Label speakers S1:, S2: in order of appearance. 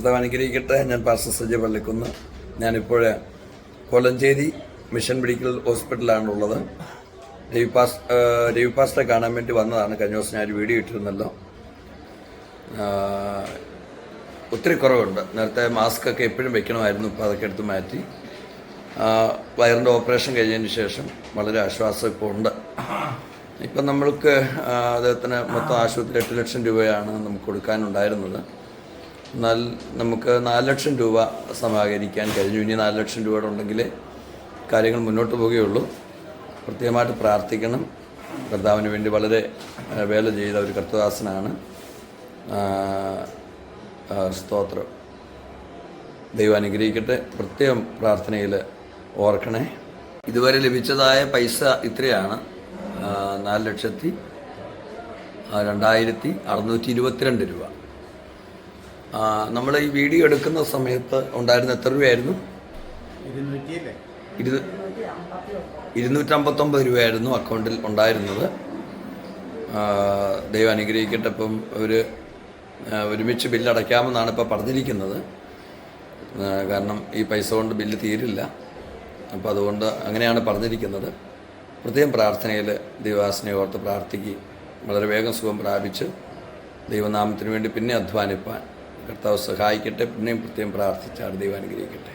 S1: കർത്താവ് അനുഗ്രഹിക്കട്ടെ. ഞാൻ പാസ്റ്റർ സജി പള്ളിക്കുന്ന്. ഞാനിപ്പോൾ കൊലഞ്ചേരി മിഷൻ മെഡിക്കൽ ഹോസ്പിറ്റലാണുള്ളത്. രവി പാസ് രവി പാസ്റ്ററെ കാണാൻ വേണ്ടി വന്നതാണ്. കഴിഞ്ഞ ദിവസം ഞാൻ ഒരു വീഡിയോ ഇട്ടിരുന്നല്ലോ. ഒത്തിരി കുറവുണ്ട്. നേരത്തെ മാസ്ക് ഒക്കെ എപ്പോഴും വെക്കണമായിരുന്നു. ഇപ്പോൾ അതൊക്കെ എടുത്ത് മാറ്റി. വയറിന്റെ ഓപ്പറേഷൻ കഴിഞ്ഞതിന് ശേഷം വളരെ ആശ്വാസം ഇപ്പോൾ ഉണ്ട്. ഇപ്പം നമ്മൾക്ക് അദ്ദേഹത്തിന് മൊത്തം ആശുപത്രി എട്ട് ലക്ഷം രൂപയാണ് നമുക്ക് കൊടുക്കാനുണ്ടായിരുന്നത്. എന്നാൽ നമുക്ക് നാല് ലക്ഷം രൂപ സമാഹരിക്കാൻ കഴിഞ്ഞു. ഇനി നാല് ലക്ഷം രൂപയുടെ ഉണ്ടെങ്കിൽ കാര്യങ്ങൾ മുന്നോട്ട് പോവുകയുള്ളൂ. പ്രത്യേകമായിട്ട് പ്രാർത്ഥിക്കണം. കർത്താവിന് വേണ്ടി വളരെ വേല ചെയ്ത ഒരു കർത്തദാസനാണ് സ്തോത്രം. ദൈവം അനുഗ്രഹിക്കട്ടെ. പ്രത്യേകം പ്രാർത്ഥനയിൽ ഓർക്കണേ. ഇതുവരെ ലഭിച്ചതായ പൈസ ഇത്രയാണ്. നാല് ലക്ഷത്തി രണ്ടായിരത്തി അറുന്നൂറ്റി ഇരുപത്തിരണ്ട് രൂപ. നമ്മൾ ഈ വീഡിയോ എടുക്കുന്ന സമയത്ത് ഉണ്ടായിരുന്ന എത്ര രൂപയായിരുന്നു? ഇരുന്നൂറ്റമ്പത്തൊമ്പത് രൂപയായിരുന്നു അക്കൗണ്ടിൽ ഉണ്ടായിരുന്നത്. ദൈവം അനുഗ്രഹിക്കട്ടെ ഇപ്പം ഒരു ഒരുമിച്ച് ബില്ല് അടയ്ക്കാമെന്നാണ് ഇപ്പോൾ പറഞ്ഞിരിക്കുന്നത്. കാരണം ഈ പൈസ കൊണ്ട് ബില്ല് തീരില്ല. അപ്പോൾ അതുകൊണ്ട് അങ്ങനെയാണ് പറഞ്ഞിരിക്കുന്നത്. പ്രത്യേകം പ്രാർത്ഥനയിൽ ദൈവാസനെ ഓർത്ത് പ്രാർത്ഥിക്കുകയും വളരെ വേഗം സുഖം പ്രാപിച്ച് ദൈവനാമത്തിന് വേണ്ടി പിന്നെ അധ്വാനിപ്പാൻ കർത്താവ് സഹായിക്കട്ടെ പിന്നെയും പ്രത്യേകം പ്രാർത്ഥിച്ചാണ് ദൈവം അനുഗ്രഹിക്കട്ടെ.